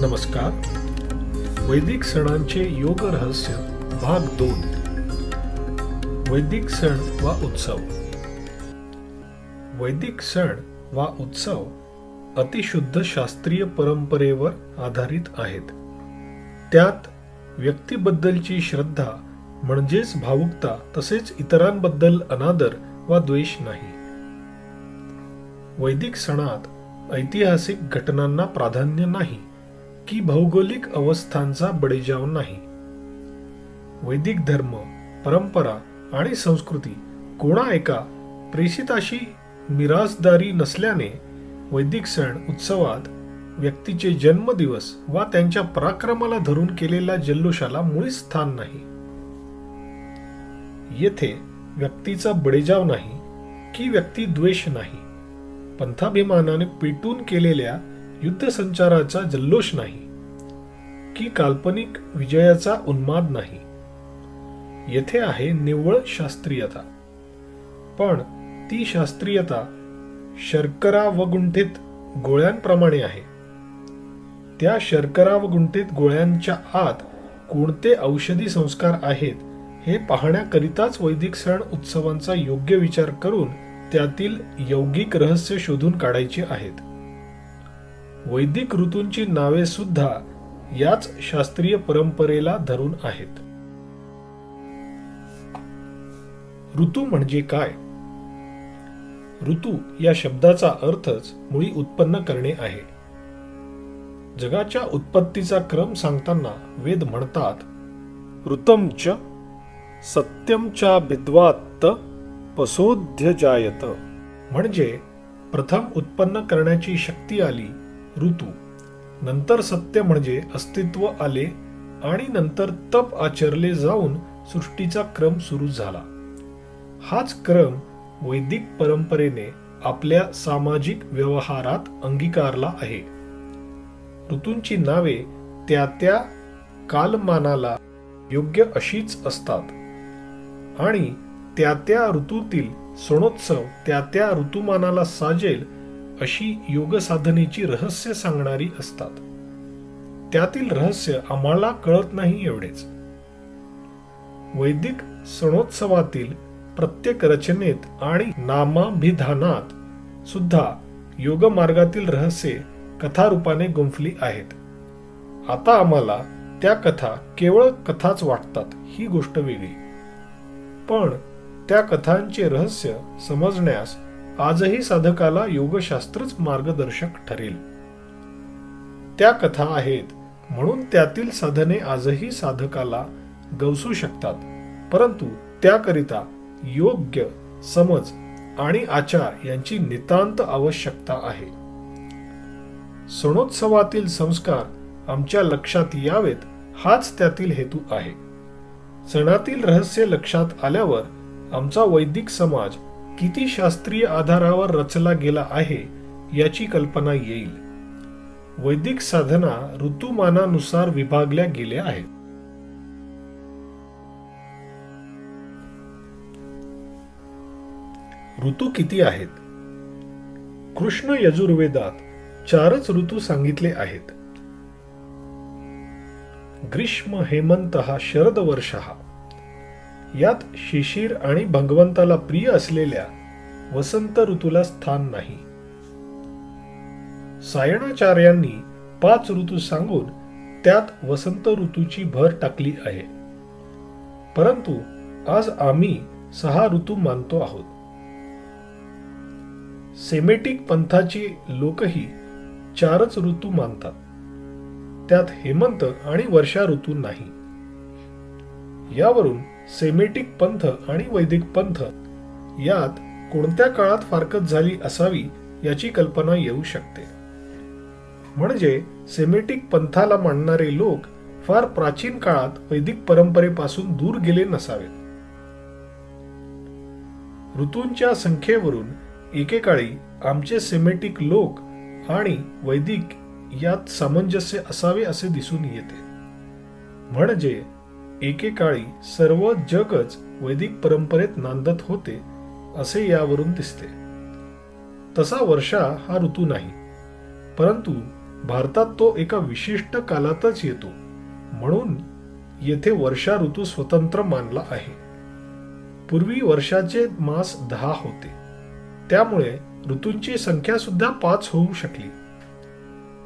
नमस्कार. वैदिक सणांचे योग रहस्य भाग दोन. वैदिक सण वा उत्सव. वैदिक सण वा उत्सव अतिशुद्ध शास्त्रीय परंपरेवर आधारित आहेत. त्यात व्यक्तीबद्दलची श्रद्धा म्हणजेच भावुकता तसेच इतरांबद्दल अनादर वा द्वेष नाही. वैदिक सणात ऐतिहासिक घटनांना प्राधान्य नाही. की भौगोलिक अवस्थांचा बळीजाव नाही. वैदिक धर्म परंपरा आणि संस्कृती कोणा एका प्रेषिताशी मिराजदारी नसल्याने वैदिक सण उत्सवात व्यक्तीचे जन्मदिवस वा त्यांच्या पराक्रमाला धरून केलेल्या जल्लोषाला मुळीच स्थान नाही. येथे व्यक्तीचा बळीजाव नाही की व्यक्ती द्वेष नाही. पंथाभिमानाने पेटून केलेल्या युद्धसंचाराचा जल्लोष नाही की काल्पनिक विजयाचा उन्माद नाही. येथे आहे निव्वळ शास्त्रीयता. पण ती शास्त्रीयता शर्करा व गुंठित गोळ्यांप्रमाणे आहे. त्या शर्करा व गुंठित गोळ्यांच्या आत कोणते औषधी संस्कार आहेत हे पाहण्याकरिताच वैदिक सण उत्सवांचा योग्य विचार करून त्यातील यौगिक रहस्य शोधून काढायचे आहेत. वैदिक ऋतूंची नावे सुद्धा याच शास्त्रीय परंपरेला धरून आहेत. ऋतू म्हणजे काय? ऋतू या शब्दाचा अर्थच मुळी उत्पन्न करणे आहे. जगाच्या उत्पत्तीचा क्रम सांगताना वेद म्हणतात ऋतम च सत्यम चा पसोध्य जायत म्हणजे प्रथम उत्पन्न करण्याची शक्ती आली ऋतू. नंतर सत्य म्हणजे अस्तित्व आले आणि नंतर तप आचरले जाऊन सृष्टीचा क्रम सुरू झाला. हाच क्रम वैदिक परंपरेने आपल्या सामाजिक व्यवहारात अंगीकारला आहे. ऋतूंची नावे त्या त्या कालमानाला योग्य अशीच असतात. आणि त्या त्या ऋतूतील सणोत्सव त्या त्या ऋतुमानाला साजेल अशी योग साधनेची रहस्य सांगणारी असतात. त्यातील रहस्य आम्हाला कळत नाही एवढेच. वैदिक सणोत्सवातील प्रत्येक रचनेत आणि नामाभिधानात सुद्धा योग मार्गातील रहस्ये कथारूपाने गुंफली आहेत. आता आम्हाला त्या कथा केवळ कथाच वाटतात ही गोष्ट वेगळी. पण त्या कथांचे रहस्य समजण्यास आजही साधकाला योगशास्त्रच मार्गदर्शक ठरेल. त्या कथा आहेत म्हणून त्यातील साधने आजही साधकाला गवसू शकतात. परंतु त्याकरिता योग्य समज आणि आचार यांची नितांत आवश्यकता आहे. सणोत्सवातील संस्कार आमच्या लक्षात यावेत हाच त्यातील हेतू आहे. सणातील रहस्य लक्षात आल्यावर आमचा वैदिक समाज किती शास्त्रीय आधारावर रचला गेला आहे याची कल्पना येईल. वैदिक साधना ऋतुमानानुसार विभागल्या गेल्या आहेत. ऋतू किती आहेत? कृष्ण यजुर्वेदात चारच ऋतू सांगितले आहेत. ग्रीष्म हेमंत हा शरद वर्ष हा. यात शिशिर आणि भगवंताला प्रिय असलेल्या वसंत ऋतूला स्थान नाही. सायणाचार्यांनी पाच ऋतू सांगून त्यात वसंत ऋतूची भर टाकली आहे. परंतु आज आम्ही सहा ऋतू मानतो आहोत. सेमेटिक पंथाची लोकही चारच ऋतू मानतात. त्यात हेमंत आणि वर्षा ऋतू नाही. यावरून सेमेटिक पंथ आणि वैदिक पंथ यात कोणत्या काळात फारकत झाली असावी याची कल्पना येऊ शकते. म्हणजे सेमेटिक पंथाला मानणारे लोक फार प्राचीन काळात वैदिक परंपरेपासून दूर गेले नसावेत. ऋतूंच्या संख्येवरून एकेकाळी आमचे सेमेटिक लोक आणि वैदिक यात सामंजस्य असावे असे दिसून येते. म्हणजे एकेकाळी सर्व जगच वैदिक परंपरेत नांदत होते असे यावरून दिसते. तसा वर्षा हा ऋतू नाही परंतु भारतात तो एका विशिष्ट कालातच येतो म्हणून येथे वर्षा ऋतू स्वतंत्र मानला आहे. पूर्वी वर्षाचे मास दहा होते त्यामुळे ऋतूंची संख्या सुद्धा पाच होऊ शकली.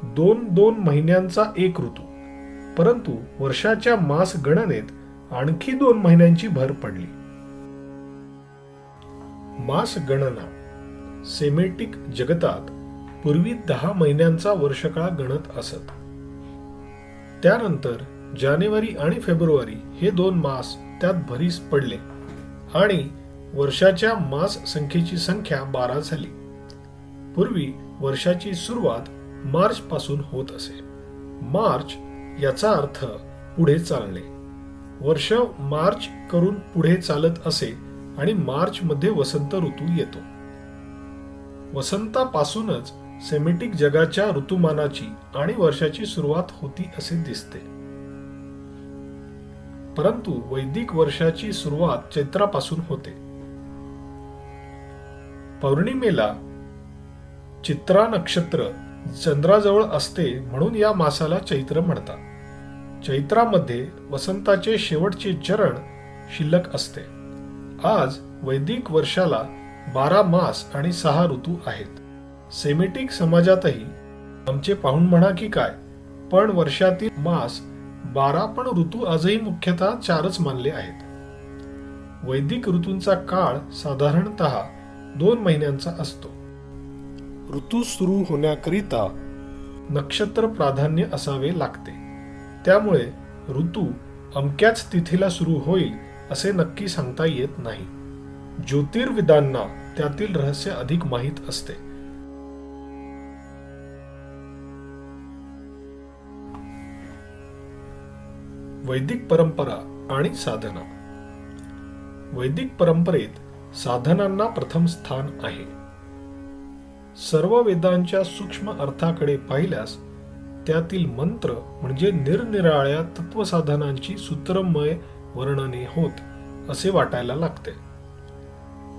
दोन दोन महिन्यांचा एक ऋतू. परंतु वर्षाच्या मास गणनेत आणखी दोन महिन्यांची भर पडली. मास गणना सेमेटिक जगतात पूर्वी दहा महिन्यांचा वर्षकाळ गणत असत. त्यानंतर जानेवारी आणि फेब्रुवारी हे दोन मास त्यात भरीस पडले आणि वर्षाच्या मास संख्येची संख्या बारा झाली. पूर्वी वर्षाची सुरुवात मार्च पासून होत असे. मार्च याचा अर्थ पुढे चालणे. वर्ष मार्च करून पुढे चालत असे आणि मार्च मध्ये वसंत ऋतू येतो. वसंतापासूनच सेमेटिक जगाच्या ऋतुमानाची आणि वर्षाची सुरुवात होती असे दिसते. परंतु वैदिक वर्षाची सुरुवात चैत्रापासून होते. पौर्णिमेला चित्रा नक्षत्र चंद्राजवळ असते म्हणून या मासाला चैत्र म्हणतात. चैत्रामध्ये वसंताचे शेवटचे चरण शिल्लक असते. आज वैदिक वर्षाला बारा मास आणि सहा ऋतू आहेत. सेमेटिक समाजातही आमचे पाहून म्हणा की काय पण वर्षातील मास बारा पण ऋतू आजही मुख्यतः चारच मानले आहेत. वैदिक ऋतूंचा काळ साधारणतः दोन महिन्यांचा असतो. ऋतू सुरू होण्याकरिता नक्षत्र प्राधान्य असावे लागते. त्यामुळे ऋतू अमक्याच तिथीला सुरू होईल असे नक्की सांगता येत नाही. ज्योतिर्विदांना त्यातील रहस्य अधिक माहीत असते. वैदिक परंपरा आणि साधना. वैदिक परंपरेत साधनांना प्रथम स्थान आहे. सर्व वेदांच्या सूक्ष्म अर्थाकडे पाहिल्यास त्यातील मंत्र म्हणजे निरनिराळ्या तत्वसाधनांची सूत्रमय वर्णने होत असे वाटायला लागते.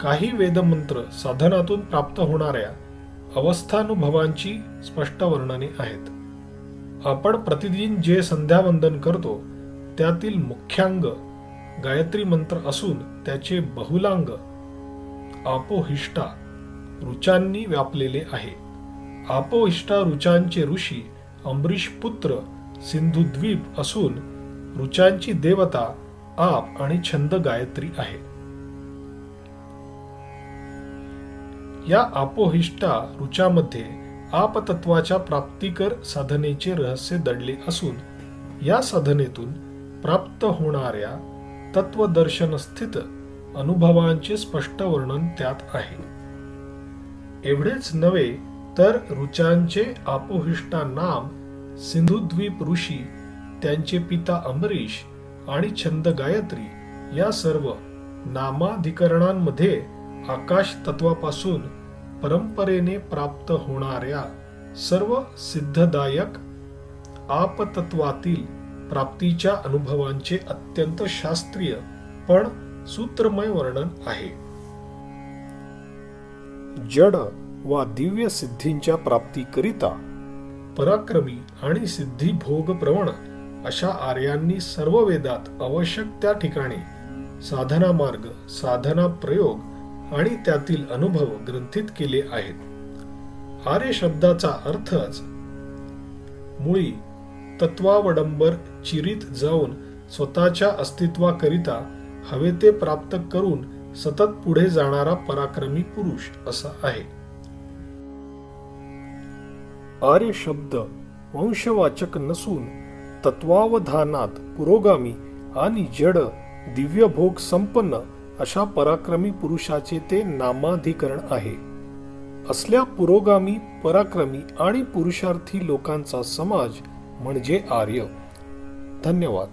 काही वेदमंत्र साधनातून प्राप्त होणाऱ्या अवस्थानुभवांची स्पष्ट वर्णने आहेत. आपण प्रतिदिन जे संध्यावंदन करतो त्यातील मुख्यांग गायत्री मंत्र असून त्याचे बहुलांग आपोहिष्टा ऋचांनी व्यापलेले आहे. आपोहिष्टा ऋचांचे ऋषी अंबरीश पुत्र सिंधुद्वीप असून ऋचांची देवता आप आणि छंद गायत्री आहे. या आपोहिष्टा ऋचामध्ये आपतत्वाच्या प्राप्तिकर साधनेचे रहस्य दडले असून या साधनेतून प्राप्त होणाऱ्या तत्वदर्शनस्थित अनुभवांचे स्पष्ट वर्णन त्यात आहे. एवढेच नव्हे तर ऋचांचे आपोहिष्टा नाम सिंधुद्वीप ऋषी त्यांचे पिता अमरीश आणि छंद गायत्री या सर्व नामाधिकरणांमध्ये आकाश तत्वापासून परंपरेने प्राप्त होणाऱ्या सर्व सिद्धदायक आपतत्वातील प्राप्तीच्या अनुभवांचे अत्यंत शास्त्रीय पण सूत्रमय वर्णन आहे. जड वा दिव्य सिद्धींच्या प्राप्तीकरिता. पराक्रमी आणि सिद्धी भोग प्रवण अशा आर्यांनी सर्व वेदात आवश्यक त्या ठिकाणी. साधना मार्ग साधना प्रयोग आणि त्यातील अनुभव ग्रंथित केले आहेत. आर्य शब्दाचा अर्थच मुळी तत्वावडंबर चिरीत जाऊन स्वतःच्या अस्तित्वाकरिता हवे ते प्राप्त करून सतत पुढे जाणारा पराक्रमी पुरुष असा आहे. आर्य शब्द वंशवाचक नसून तत्वावधानात पुरोगामी आणि जड दिव्य भोग संपन्न अशा पराक्रमी पुरुषाचे ते नामाधिकरण आहे. असल्या पुरोगामी पराक्रमी आणि पुरुषार्थी लोकांचा समाज म्हणजे आर्य. धन्यवाद.